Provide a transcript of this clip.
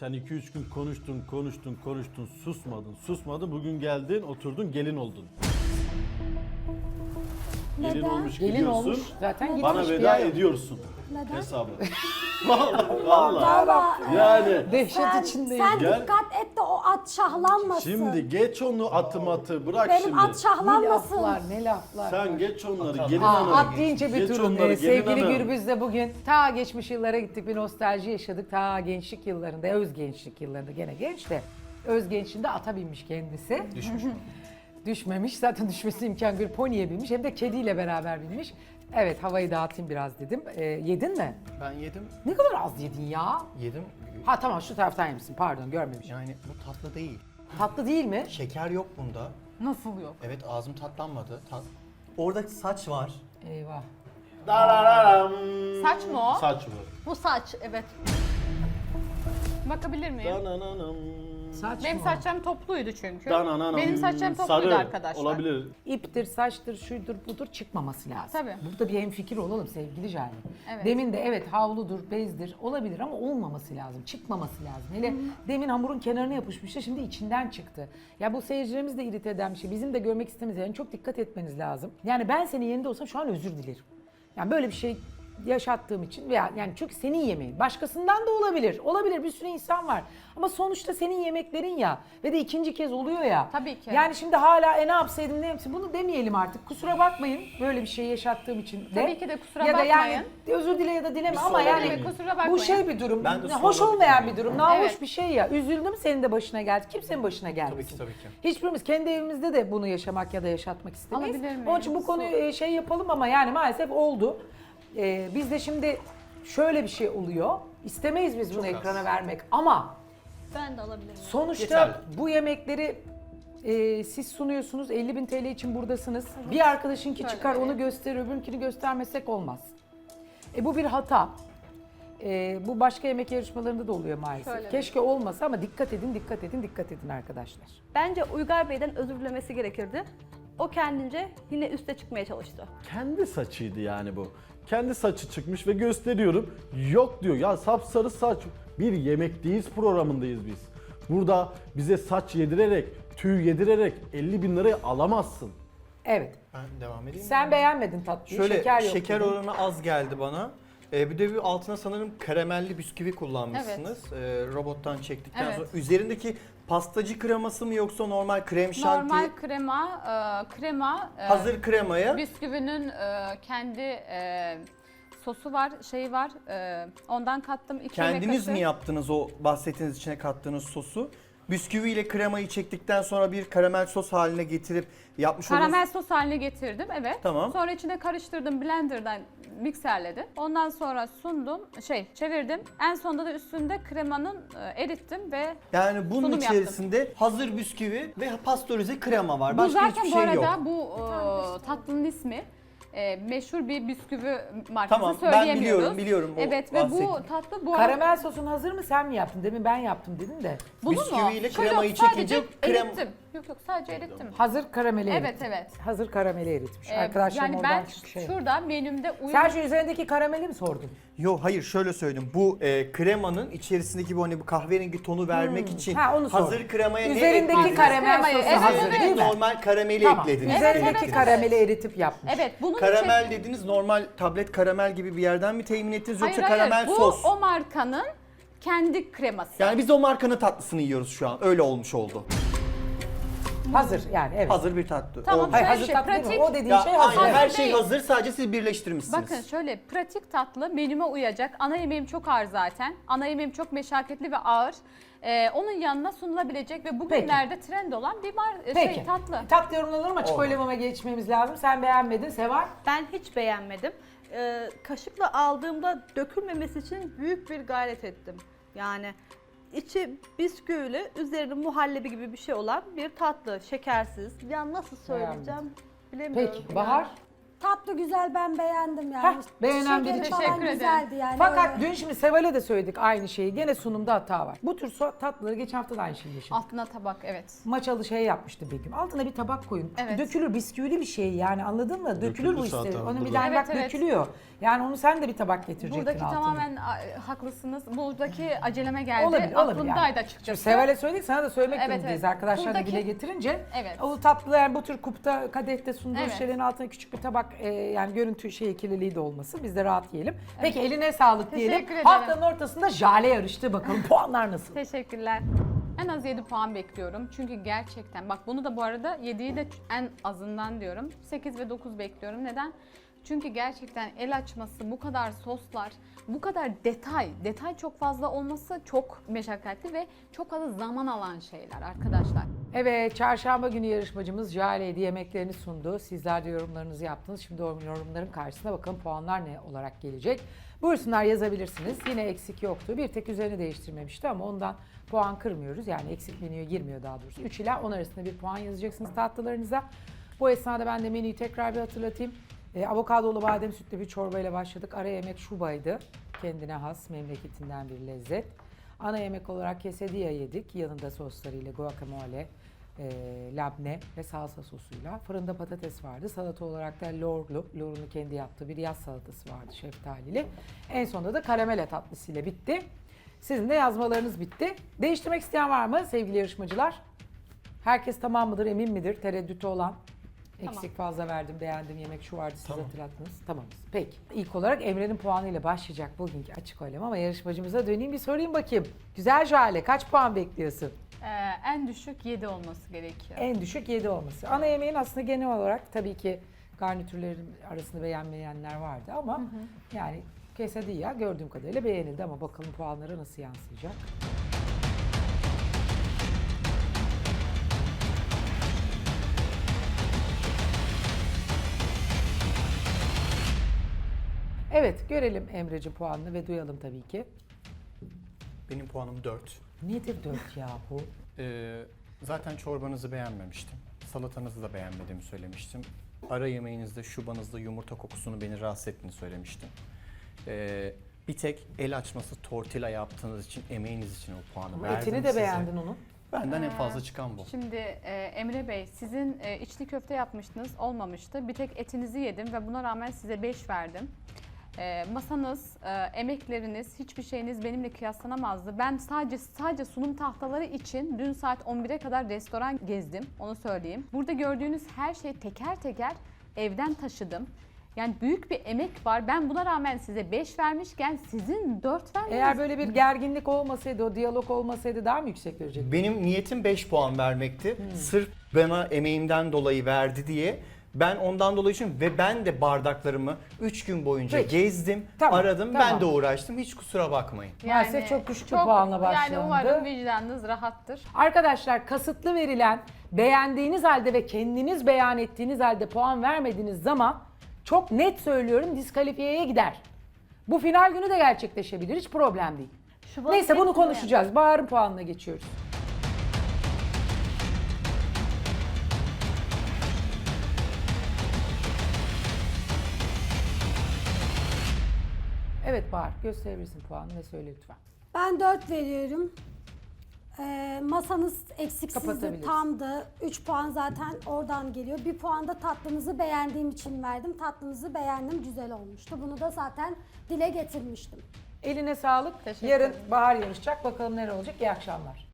Sen 2-3 gün konuştun, konuştun, konuştun, susmadın, susmadın. Bugün geldin, oturdun, gelin oldun. Gelin Neden? olmuş Gelin gidiyorsun. olmuş. Zaten gitmiş Bana bir veda ay. ediyorsun. Neden? Hesabı. Vallahi, vallahi. Valla Yani Dehşet sen, içindeyim. sen Gel. dikkat et at şahlanmasın. şimdi geç onu atı matı bırak Benim şimdi. at Ne şahlanmasın. laflar ne laflar. Sen geç onları gelin Aa, hanım. at deyince bir Geç turun. onları, Ee, gelin sevgili hanım. Gürbüz de bugün ta geçmiş yıllara gittik bir nostalji yaşadık. Ta gençlik yıllarında, öz gençlik yıllarında gene genç de öz gençliğinde ata binmiş kendisi. Düşmüş. Düşmemiş zaten düşmesi imkan bir pony'e binmiş hem de kediyle beraber binmiş. Evet havayı dağıtayım biraz dedim. Ee, yedin mi? Ben yedim, Ne kadar az yedin ya. yedim. Ha tamam şu taraftan yemişsin pardon görmemişim. Yani bu tatlı değil. Tatlı değil mi? Şeker yok bunda. Nasıl yok? Evet ağzım tatlanmadı. Tat... Orada saç var. Eyvah. Darararam. Saç mı o? Saç bu. Bu saç evet. Bakabilir miyim? Dananam. Saç Benim mı? saçlarım topluydu çünkü. Dananam. Benim saçlarım topluydu Sarı arkadaşlar. Olabilir. İptir, saçtır, şudur, budur çıkmaması lazım. Tabii. Burada bir hemfikir olalım sevgili Jale. Evet. Demin de evet havludur, bezdir olabilir ama olmaması lazım, çıkmaması lazım. Hele demin hamurun kenarına yapışmıştı, şimdi içinden çıktı. Ya bu seyircilerimiz de irite eden bir şey. Bizim de görmek istemiyoruz. Yani çok dikkat etmeniz lazım. Yani ben senin yerinde olsam şu an özür dilerim. Yani böyle bir şey yaşattığım için veya yani çünkü senin yemeğin. Başkasından da olabilir. Olabilir bir sürü insan var. Ama sonuçta senin yemeklerin ya ve de ikinci kez oluyor ya. Tabii ki. Yani şimdi hala e ne yapsaydım ne yapsaydım bunu demeyelim artık. Kusura bakmayın böyle bir şey yaşattığım için de. Tabii ki de kusura ya da yani özür dile ya da dileme ama yani? Kusura bakmayın. bu şey bir durum. Ben de hoş olmayan bir durum. Nahoş Evet. bir şey ya. Üzüldüm senin de başına geldi. Kimsenin başına gelmesin. Tabii ki tabii ki. Hiçbirimiz kendi evimizde de bunu yaşamak ya da yaşatmak istemeyiz. Onun için bu konuyu e, şey yapalım ama yani maalesef oldu. Ee, biz de şimdi şöyle bir şey oluyor. İstemeyiz biz bunu az. ekrana vermek ama Ben de alabilirim. Sonuçta Yeterli. bu yemekleri e, siz sunuyorsunuz. 50 bin TL için buradasınız. Bir arkadaşınki Şöyle çıkar onu vereyim. gösterir, öbürünkini göstermesek olmaz. E, bu bir hata. E, bu başka yemek yarışmalarında da oluyor maalesef. Şöyle Keşke olmasa ama dikkat edin, dikkat edin, dikkat edin arkadaşlar. Bence Uygar Bey'den özür dilemesi gerekirdi. O kendince yine üste çıkmaya çalıştı. Kendi saçıydı yani bu. Kendi saçı çıkmış ve gösteriyorum. Yok diyor ya sapsarı saç. Bir yemekteyiz programındayız biz. Burada bize saç yedirerek, tüy yedirerek 50 bin lirayı alamazsın. Evet. Ben devam edeyim mi? Sen beğenmedin tatlıyı, Şöyle şeker şeker, yok. dedin. oranı az geldi bana. Ee, bir de bir altına sanırım karamelli bisküvi kullanmışsınız. Ee, robottan çektikten Evet. sonra. Üzerindeki pastacı kreması mı yoksa normal krem şanti? Normal krema, e, krema, e, Hazır kremaya. bisküvinin e, kendi e, sosu var, şeyi var. E, ondan kattım. iki yemek Kendiniz kaşığı. mi yaptınız o bahsettiğiniz içine kattığınız sosu? Bisküvi ile kremayı çektikten sonra bir karamel sos haline getirip yapmış olduğunuz... Karamel sos haline getirdim evet. Tamam. Sonra içine karıştırdım blenderdan mikserledim. Ondan sonra sundum, şey çevirdim. En sonunda da üstünde kremanın e, erittim ve Yani bunun sunum içerisinde hazır bisküvi ve pastörize krema var. bu Başka zaten hiçbir bu şey arada yok. bu e, tatlının ismi. E, meşhur bir bisküvi markası Tamam, ben söyleyemiyoruz. biliyorum, biliyorum o Evet ve bu bahsettiğim. tatlı bu Karamel sosun hazır mı sen mi yaptın? Demin ben yaptım dedin de. Bunu mu? bisküviyle Şöyle kremayı sadece çekince krem- erittim. Yok yok sadece erittim. Hazır karameli Evet erittim. evet. Hazır karameli eritmiş. Ee, Arkadaşlarım yani oradan ben çünkü şey. şurada menümde uyum Sen şu üzerindeki karameli mi sordun? Yok hayır şöyle söyleyeyim. Bu e, kremanın içerisindeki bu hani bu kahverengi tonu vermek için Hmm. Ha, onu hazır kremaya Üzerindeki ne eklediniz? karamel Kremayı, sosu evet, hazır evet. değil mi? Normal karameli Tamam. eklediniz. Üzerindeki Evet, karameli eritip yapmış. Evet bunun Karamel için... dediniz normal tablet karamel gibi bir yerden mi temin ettiniz yoksa hayır karamel bu sos? o markanın kendi kreması. Yani biz o markanın tatlısını yiyoruz şu an. Öyle olmuş oldu. Hazır yani evet. Hazır bir tatlı. Tamam, olmuş. Hayır Şöyle hazır şey, tatlı değil mi? pratik. O dediğin Ya, şey hazır. aynen, her şey değil. hazır sadece siz birleştirmişsiniz. Bakın şöyle pratik tatlı menüme uyacak. Ana yemeğim çok ağır zaten. Ana yemeğim çok meşakkatli ve ağır. Ee, onun yanına sunulabilecek ve bugünlerde trend olan bir mar- e, Peki. şey tatlı. Tatlı yorumlanır ama oylamama geçmemiz lazım. Sen beğenmedin Sevar. Ben hiç beğenmedim. Ee, kaşıkla aldığımda dökülmemesi için büyük bir gayret ettim. Yani içi bisküvili, üzerinde muhallebi gibi bir şey olan bir tatlı, şekersiz. Ya nasıl söyleyeceğim bilemiyorum. Peki. Bahar. Tatlı güzel ben beğendim yani. Heh, beğenen Şekeri biri. falan Teşekkür ederim. güzeldi yani. Fakat öyle. dün şimdi Seval'e de söyledik aynı şeyi. Gene sunumda hata var. Bu tür so- tatlıları geçen hafta da aynı şeyi yaşadık. Altına tabak evet. Maçalı şey yapmıştı Begüm. Altına bir tabak koyun. Evet. dökülür bisküvili bir şey yani anladın mı? Dökülür Döküldü bu ister. zaten Onu bir burada. daha Evet, bak evet. dökülüyor. Yani onu sen de bir tabak getirecektin Buradaki altına. tamamen a, haklısınız. Buradaki aceleme geldi. Olabilir, olabilir Aklımdaydı yani. Şimdi açıkçası. Seval'e söyledik sana da söylemek Evet, durumundayız. evet. Arkadaşlar da Buradaki- dile getirince Evet. o tatlı yani bu tür kupta kadehte sunduğu Evet. şeylerin altına küçük bir tabak e, yani görüntü şey kirliliği de olmasın. Biz de rahat yiyelim. Peki eline sağlık diyelim. Teşekkür ederim. Haftanın ortasında jale yarıştı. Bakalım puanlar nasıl? Teşekkürler. En az 7 puan bekliyorum. Çünkü gerçekten bak bunu da bu arada 7'yi de en azından diyorum. 8 ve 9 bekliyorum. Neden? Çünkü gerçekten el açması, bu kadar soslar, bu kadar detay, detay çok fazla olması çok meşakkatli ve çok fazla zaman alan şeyler arkadaşlar. Evet, çarşamba günü yarışmacımız Jale'ydi yemeklerini sundu. Sizler de yorumlarınızı yaptınız. Şimdi o yorumların karşısına bakalım puanlar ne olarak gelecek. Buyursunlar yazabilirsiniz. Yine eksik yoktu. Bir tek üzerini değiştirmemişti ama ondan puan kırmıyoruz. Yani eksik menüye girmiyor daha doğrusu. 3 ila 10 arasında bir puan yazacaksınız tatlılarınıza. Bu esnada ben de menüyü tekrar bir hatırlatayım. E, avokadolu badem sütlü bir çorbayla başladık. Ara yemek şubaydı. Kendine has memleketinden bir lezzet. Ana yemek olarak quesadilla yedik. Yanında soslarıyla guacamole, e, labne ve salsa sosuyla. Fırında patates vardı. Salata olarak da lorlu, lorunu kendi yaptığı bir yaz salatası vardı şeftalili. En sonunda da karamele tatlısıyla bitti. Sizin de yazmalarınız bitti. Değiştirmek isteyen var mı sevgili yarışmacılar? Herkes tamam mıdır, emin midir? Tereddütü olan. Eksik fazla verdim, beğendim yemek şu vardı siz hatırlattınız. Tamamız. Peki. İlk olarak Emre'nin puanıyla başlayacak bugünkü açık oylama ama yarışmacımıza döneyim bir sorayım bakayım. Güzel Jale kaç puan bekliyorsun? Ee, en düşük 7 olması gerekiyor. En düşük 7 olması. Ana yemeğin aslında genel olarak tabii ki garnitürlerin arasında beğenmeyenler vardı ama yani quesadilla gördüğüm kadarıyla beğenildi ama bakalım puanlara nasıl yansıyacak. Evet görelim Emre'ci puanını ve duyalım tabii ki. Benim puanım 4. Nedir 4 yahu? Ee, zaten çorbanızı beğenmemiştim. Salatanızı da beğenmediğimi söylemiştim. Ara yemeğinizde şubanızda yumurta kokusunu beni rahatsız ettiğini söylemiştim. Ee, bir tek el açması tortilla yaptığınız için, emeğiniz için o puanı Ama verdim etini de size. beğendin onun. Benden en fazla çıkan bu. Şimdi e, Emre Bey sizin e, içli köfte yapmıştınız olmamıştı. Bir tek etinizi yedim ve buna rağmen size 5 verdim. E, masanız, e, emekleriniz, hiçbir şeyiniz benimle kıyaslanamazdı. Ben sadece sadece sunum tahtaları için dün saat 11'e kadar restoran gezdim. Onu söyleyeyim. Burada gördüğünüz her şeyi teker teker evden taşıdım. Yani büyük bir emek var. Ben buna rağmen size 5 vermişken sizin 4 vermeniz Eğer böyle bir gerginlik olmasaydı, o diyalog olmasaydı daha mı yüksek verecektin? Benim niyetim 5 puan vermekti. Hmm. Sırf bana emeğimden dolayı verdi diye. Ben ondan dolayı için ve ben de bardaklarımı 3 gün boyunca Peki. gezdim, Tamam, aradım. tamam. Ben de uğraştım. Hiç kusura bakmayın. Maalesef çok düşük bir puanla başlandı. Yani umarım vicdanınız rahattır. Arkadaşlar kasıtlı verilen, beğendiğiniz halde ve kendiniz beyan ettiğiniz halde puan vermediğiniz zaman çok net söylüyorum diskalifiyeye gider. Bu final günü de gerçekleşebilir, hiç problem değil. Şubat Neyse bunu konuşacağız. Bahar'ın puanına geçiyoruz. Evet Bahar gösterebilirsin puanını ve söyle lütfen. Ben 4 veriyorum. Ee, masanız eksiksizdi, Kapatabiliriz. tamdı. 3 puan zaten oradan geliyor. 1 puan da tatlınızı beğendiğim için verdim. Tatlınızı beğendim, güzel olmuştu. Bunu da zaten dile getirmiştim. Eline sağlık. Teşekkür Yarın ederim. Bahar yarışacak. Bakalım neler olacak. İyi akşamlar.